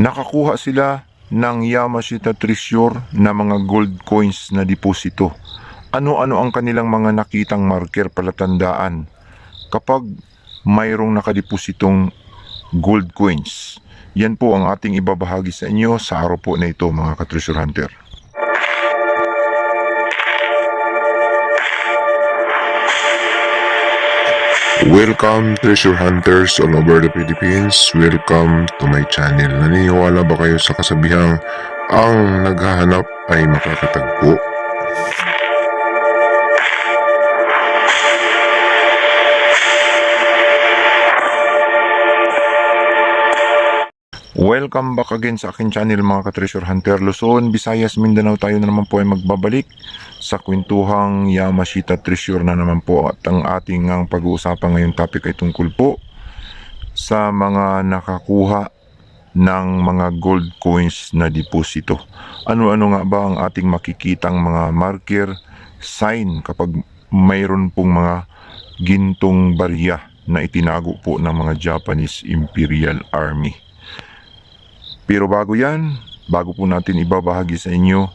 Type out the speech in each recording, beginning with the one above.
Nakakuha sila ng Yamashita Treasure na mga gold coins na deposito. Ano-ano ang kanilang mga nakitang marker palatandaan kapag mayroong nakadepositong gold coins. Yan po ang ating ibabahagi sa inyo sa araw po na ito mga ka-treasure hunter. Welcome treasure hunters all over the Philippines. Welcome to my channel. Naniniwala ba kayo sa kasabihang ang naghahanap ay makakatagpo? Welcome back again sa akin channel mga ka-treasure hunter Luzon, Visayas, Mindanao tayo na naman po ay magbabalik sa kwentuhang Yamashita Treasure na naman po at ang ating ang pag-uusapan ngayong topic ay tungkol po sa mga nakakuha ng mga gold coins na deposito. Ano-ano nga ba ang ating makikitang mga marker, sign kapag mayroon pong mga gintong barya na itinago po ng mga Japanese Imperial Army. Pero bago yan, bago po natin ibabahagi sa inyo,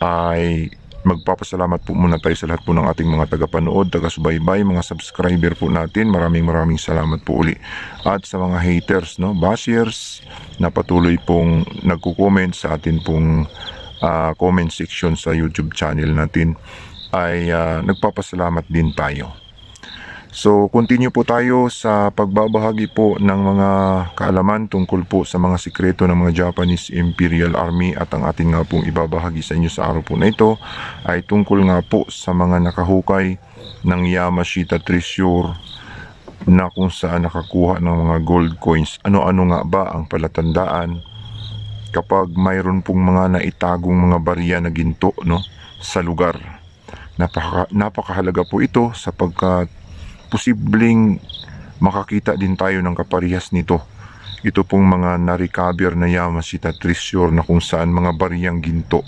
ay magpapasalamat po muna tayo sa lahat po ng ating mga tagapanood, taga-subaybay, mga subscriber po natin. Maraming maraming salamat po uli. At sa mga haters, no, bashers, na patuloy pong nagko-comment sa atin pong ah, comment section sa YouTube channel natin, ay ah, nagpapasalamat din tayo. So, continue po tayo sa pagbabahagi po ng mga kaalaman tungkol po sa mga sikreto ng mga Japanese Imperial Army at ang atin nga pong ibabahagi sa inyo sa araw po na ito ay tungkol nga po sa mga nakahukay ng Yamashita Treasure na kung saan nakakuha ng mga gold coins. Ano-ano nga ba ang palatandaan kapag mayroon pong mga naitagong mga barya na ginto no, sa lugar. Napaka, napakahalaga po ito sapagkat posibleng makakita din tayo ng kaparehas nito. Ito pong mga na-recover na Yamashita Treasure na kung saan mga bariyang ginto.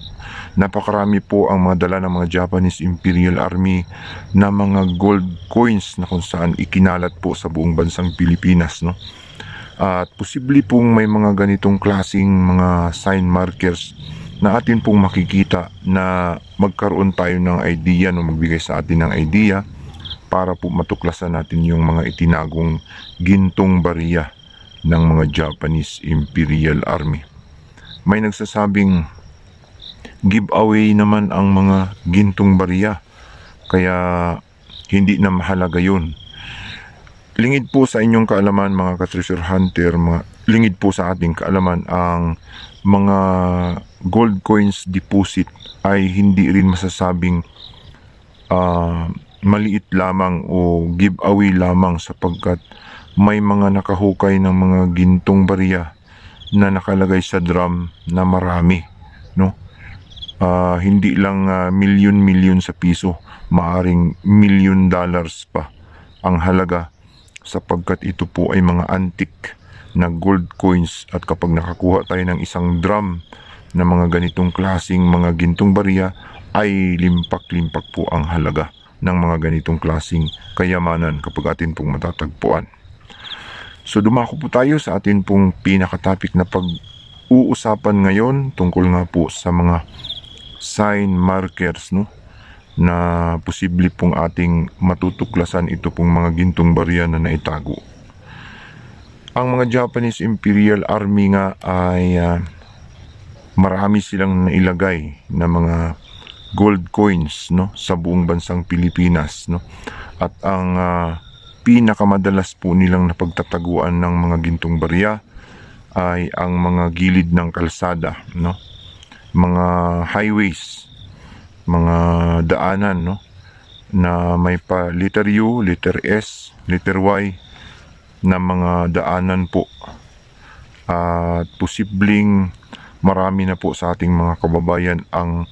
Napakarami po ang mga dala ng mga Japanese Imperial Army na mga gold coins na kung saan ikinalat po sa buong bansang Pilipinas. No? At posible pong may mga ganitong klasing mga sign markers na atin pong makikita na magkaroon tayo ng idea no magbigay sa atin ng idea para po matuklasan natin yung mga itinagong gintong bariya ng mga Japanese Imperial Army. May nagsasabing giveaway naman ang mga gintong bariya kaya hindi na mahalaga yun. Lingid po sa inyong kaalaman mga ka-treasure hunter, mga, lingid po sa ating kaalaman ang mga gold coins deposit ay hindi rin masasabing ah, maliit lamang o giveaway lamang sapagkat may mga nakahukay ng mga gintong barya na nakalagay sa drum na marami no? Ah, hindi lang ah, milyon-milyon sa piso maaring milyon dollars pa ang halaga sapagkat ito po ay mga antique na gold coins at kapag nakakuha tayo ng isang drum na mga ganitong klasing mga gintong barya ay limpak-limpak po ang halaga ng mga ganitong klasing kayamanan kapag atin pong matatagpuan. So dumako po tayo sa atin pong pinaka-topic na pag-uusapan ngayon tungkol nga po sa mga sign markers no na posible pong ating matutuklasan ito pong mga gintong barya na naitago. Ang mga Japanese Imperial Army nga ay ah, marami silang nailagay na mga gold coins no? Sa buong bansang Pilipinas no? At ang ah, pinakamadalas po nilang napagtataguan ng mga gintong barya ay ang mga gilid ng kalsada no? Mga highways mga daanan no? Na may pa letter U, letter S, letter Y na mga daanan po. At posibleng marami na po sa ating mga kababayan ang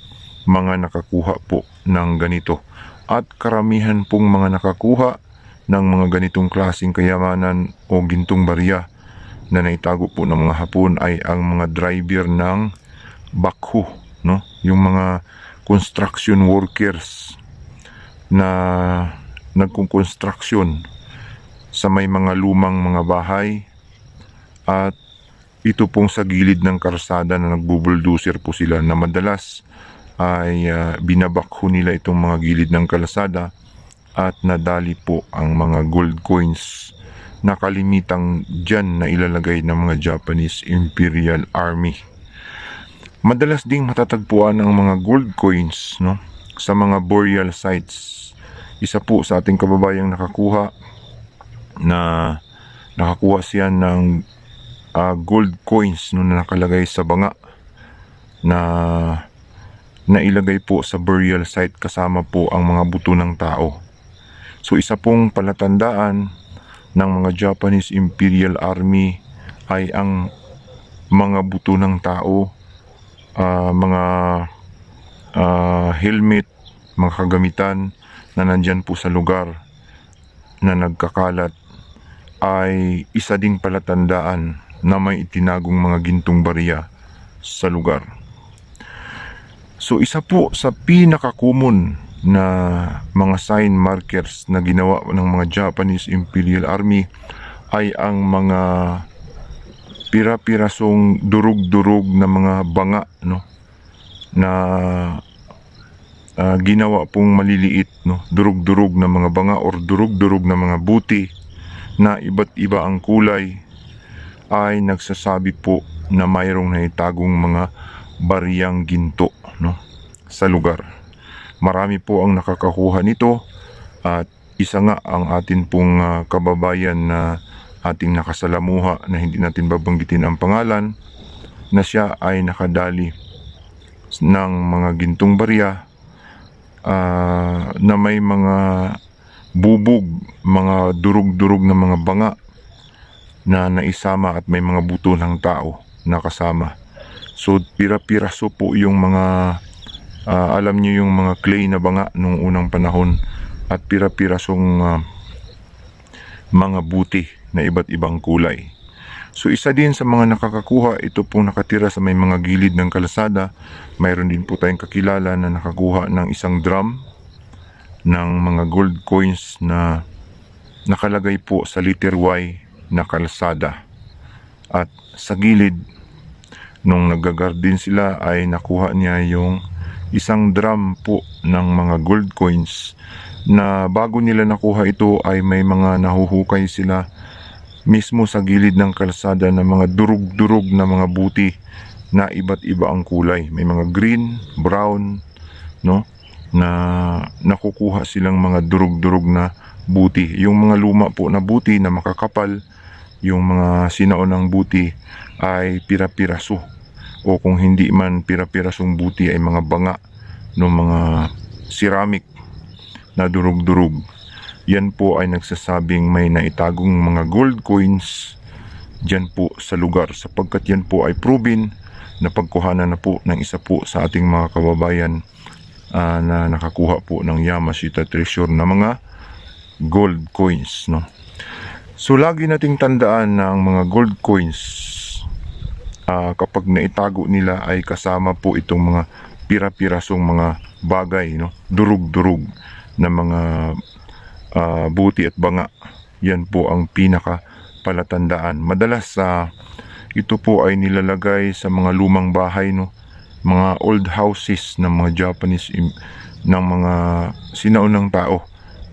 mga nakakuha po ng ganito. At karamihan pong mga nakakuha ng mga ganitong klasing kayamanan o gintong barya na naitago po ng mga Hapon ay ang mga driver ng bakho no? Yung mga construction workers na nagkong-construction sa may mga lumang mga bahay. At ito pong sa gilid ng karsada na nagbubuldoser po sila na madalas ay ah, binabakho nila itong mga gilid ng kalsada at nadali po ang mga gold coins na kalimitang dyan na ilalagay ng mga Japanese Imperial Army. Madalas ding matatagpuan ang mga gold coins no, sa mga burial sites. Isa po sa ating kababayang nakakuha na nakakuha siya ng ah, gold coins no, na nakalagay sa banga na nailagay po sa burial site kasama po ang mga buto ng tao. So isa pong palatandaan ng mga Japanese Imperial Army ay ang mga buto ng tao, ah, mga ah, helmet, mga kagamitan na nandyan po sa lugar na nagkakalat ay isa ding palatandaan na may itinagong mga gintong barya sa lugar. So isa po sa pinakakumon na mga sign markers na ginawa ng mga Japanese Imperial Army ay ang mga pira-pirasong durug-durug na mga banga no? Na ah, ginawa pong maliliit no? Durug-durug na mga banga or durug-durug na mga buti na iba't iba ang kulay ay nagsasabi po na mayroong naitagong mga bariyang ginto no sa lugar. Marami po ang nakakakuha nito at isa nga ang atin pong ah, kababayan na ating nakasalamuha na hindi natin babanggitin ang pangalan na siya ay nakadali ng mga gintong barya ah, na may mga bubog, mga durug-durug na mga banga na naisama at may mga buto ng tao na kasama. So pira-piraso po yung mga ah, alam niyo yung mga clay na banga nung unang panahon at pira-pirasong ah, mga buti na iba't ibang kulay. So isa din sa mga nakakakuha, ito pong nakatira sa may mga gilid ng kalsada. Mayroon din po tayong kakilala na nakakuha ng isang drum ng mga gold coins na nakalagay po sa letter Y na kalsada. At sa gilid, nung nagagardin sila ay nakuha niya yung isang drum po ng mga gold coins na bago nila nakuha ito ay may mga nahuhukay sila mismo sa gilid ng kalsada ng mga durug-durug na mga buti na iba't iba ang kulay. May mga green, brown, no? Na nakukuha silang mga durug-durug na buti. Yung mga luma po na buti na makakapal, yung mga sinaunang buti ay pira-piraso. O kung hindi man pira-pirasong buti ay mga banga ng mga ceramic na durug-durug. Yan po ay nagsasabing may naitagong mga gold coins dyan po sa lugar sapagkat yan po ay proven na pagkuhanan na po ng isa po sa ating mga kababayan ah, na nakakuha po ng Yamashita Treasure na mga gold coins no. So lagi nating tandaan na ang mga gold coins ah, kapag naitago nila ay kasama po itong mga pira-pirasong mga bagay no, durug-durug na mga ah, buti at banga. Yan po ang pinaka palatandaan. Madalas sa ito po ay nilalagay sa mga lumang bahay no, mga old houses ng mga Japanese ng mga sinaunang tao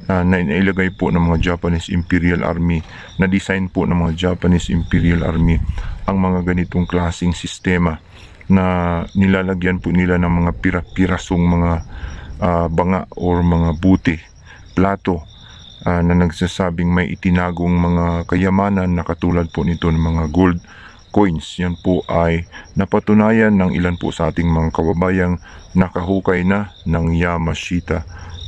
na na inailagay po ng mga Japanese Imperial Army na design po ng mga Japanese Imperial Army ang mga ganitong klasing sistema na nilalagyan po nila ng mga pira-pirasong mga ah, banga or mga buti, plato ah, na nagsasabing may itinagong mga kayamanan na katulad po nito ng mga gold coins. Yan po ay napatunayan ng ilan po sa ating mga kababayang nakahukay na ng Yamashita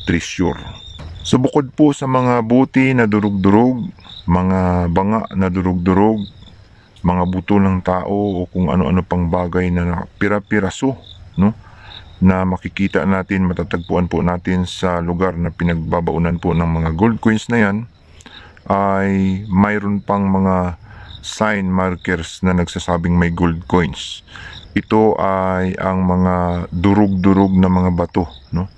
Treasure. So bukod po sa mga buti na durug-durug, mga banga na durug-durug, mga buto ng tao o kung ano-ano pang bagay na pira-piraso, no? na makikita natin, matatagpuan po natin sa lugar na pinagbabaunan po ng mga gold coins na yan, ay mayroon pang mga sign markers na nagsasabing may gold coins. Ito ay ang mga durug-durug na mga bato, no?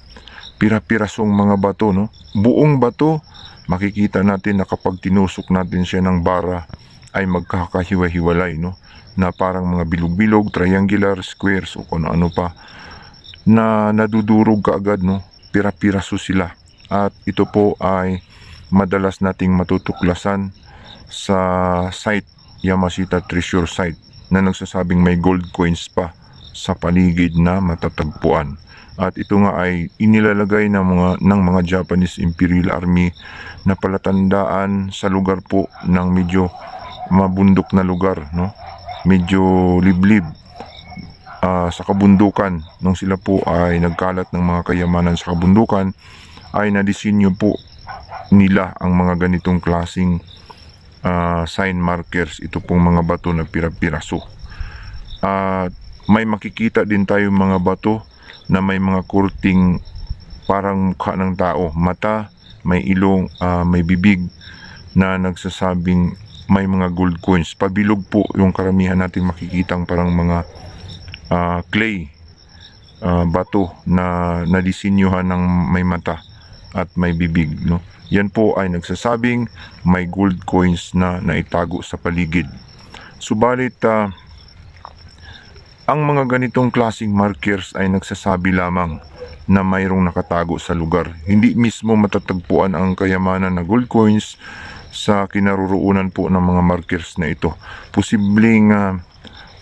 Pira-pirasong mga bato, no? Buong bato, makikita natin na kapag tinusok natin siya ng bara ay magkakahiwa-hiwalay, no? na parang mga bilog-bilog, triangular, squares o kung ano pa na nadudurog kaagad no pira-piraso sila at ito po ay madalas nating matutuklasan sa site Yamashita Treasure Site na nagsasabing may gold coins pa sa paligid na matatagpuan. At ito nga ay inilalagay ng mga ng mga Japanese Imperial Army na palatandaan sa lugar po ng medyo mabundok na lugar no? Medyo liblib ah, sa kabundukan. Nung sila po ay nagkalat ng mga kayamanan sa kabundukan ay nadisenyo po nila ang mga ganitong klasing ah, sign markers. Ito pong mga bato na pira-piraso. At may makikita din tayo mga bato na may mga kurting parang mukha ng tao. Mata may ilong ah, may bibig na nagsasabing may mga gold coins. Pabilog po yung karamihan natin makikitang parang mga ah, clay ah, bato na nadisenyohan ng may mata at may bibig no? Yan po ay nagsasabing may gold coins na naitago sa paligid. Subalit ah, ang mga ganitong klasing markers ay nagsasabi lamang na mayroong nakatago sa lugar. Hindi mismo matatagpuan ang kayamanan na gold coins sa kinaroroonan po ng mga markers na ito. Posibleng ah,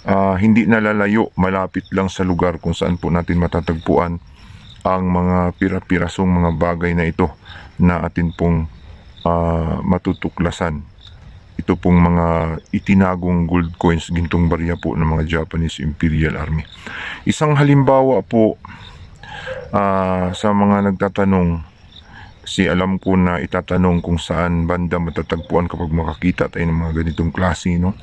ah, hindi nalalayo, malapit lang sa lugar kung saan po natin matatagpuan ang mga pira-pirasong mga bagay na ito na atin pong ah, matutuklasan ito pong mga itinagong gold coins, gintong barya po ng mga Japanese Imperial Army. Isang halimbawa po ah, sa mga nagtatanong, kasi alam ko na itatanong kung saan banda matatagpuan kapag makakita tayo ng mga ganitong klase, no?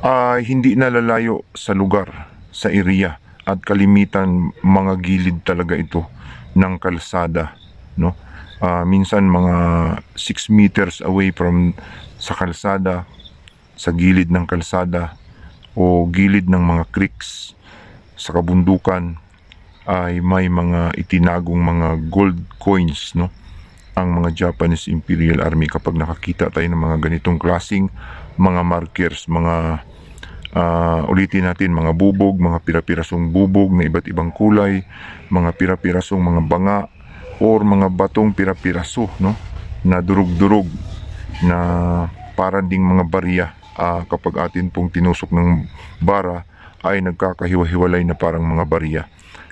ay hindi nalalayo sa lugar, sa area, at kalimitan mga gilid talaga ito ng kalsada, no? Ah, minsan mga 6 meters away from sa kalsada, sa gilid ng kalsada o gilid ng mga creeks sa kabundukan ay may mga itinagong mga gold coins no? Ang mga Japanese Imperial Army kapag nakakita tayo ng mga ganitong klasing mga markers mga ah, ulitin natin mga bubog mga pira-pirasong bubog na iba't ibang kulay mga pira-pirasong mga banga or mga batong pira-piraso no na durug-durug na para ding mga barya ah, kapag atin pong tinusok ng bara ay nagkakahiwa-hiwalay na parang mga barya.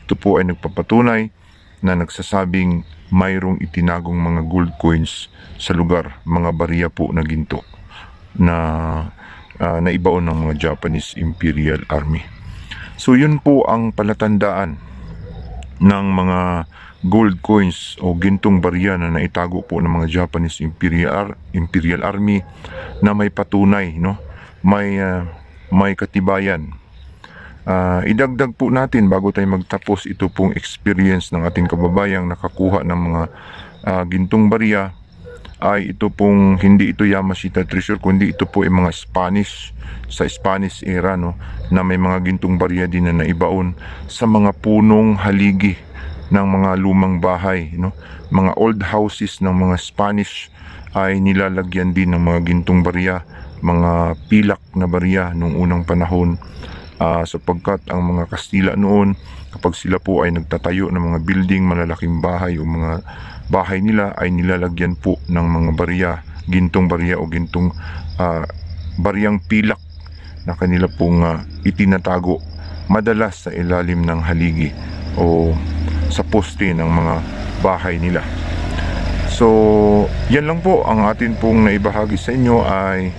Ito po ay nagpapatunay na nagsasabing mayroong itinagong mga gold coins sa lugar, mga barya po na ginto na ah, naibaon ng mga Japanese Imperial Army. So yun po ang palatandaan ng mga gold coins o gintong barya na naitago po ng mga Japanese Imperial Imperial Army na may patunay no? May ah, may katibayan. Ah, idagdag po natin bago tayo magtapos ito pong experience ng ating kababayang nakakuha ng mga ah, gintong barya ay ito pong hindi ito Yamashita treasure kundi ito po ay mga Spanish sa Spanish era no na may mga gintong barya din na naibaon sa mga punong haligi ng mga lumang bahay no. Mga old houses ng mga Spanish ay nilalagyan din ng mga gintong barya mga pilak na barya nung unang panahon. Ah, sapagkat ang mga Kastila noon kapag sila po ay nagtatayo ng mga building, malalaking bahay o mga bahay nila ay nilalagyan po ng mga barya, gintong barya o gintong ah, baryang pilak na kanila pong ah, itinatago madalas sa ilalim ng haligi o sa poste ng mga bahay nila. So, yan lang po ang atin pong naibahagi sa inyo ay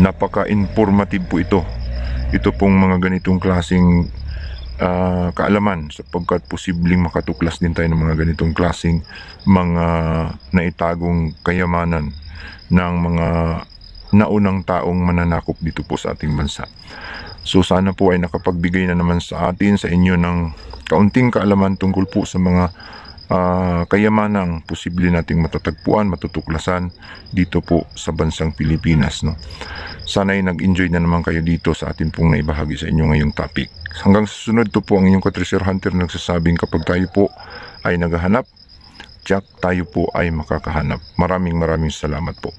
napaka-informative po ito ito pong mga ganitong klasing ah, kaalaman sapagkat posibleng makatuklas din tayo ng mga ganitong klasing mga naitagong kayamanan ng mga naunang taong mananakop dito po sa ating bansa. So sana po ay nakapagbigay na naman sa atin, sa inyo ng kaunting kaalaman tungkol po sa mga ah, kayamanang posible nating matatagpuan, matutuklasan dito po sa bansang Pilipinas. No? Sana ay nag-enjoy na naman kayo dito sa atin pong naibahagi sa inyo ngayong topic. Hanggang susunod to po ang inyong ka-treasure hunter nagsasabing kapag tayo po ay naghahanap, tiyak tayo po ay makakahanap. Maraming maraming salamat po.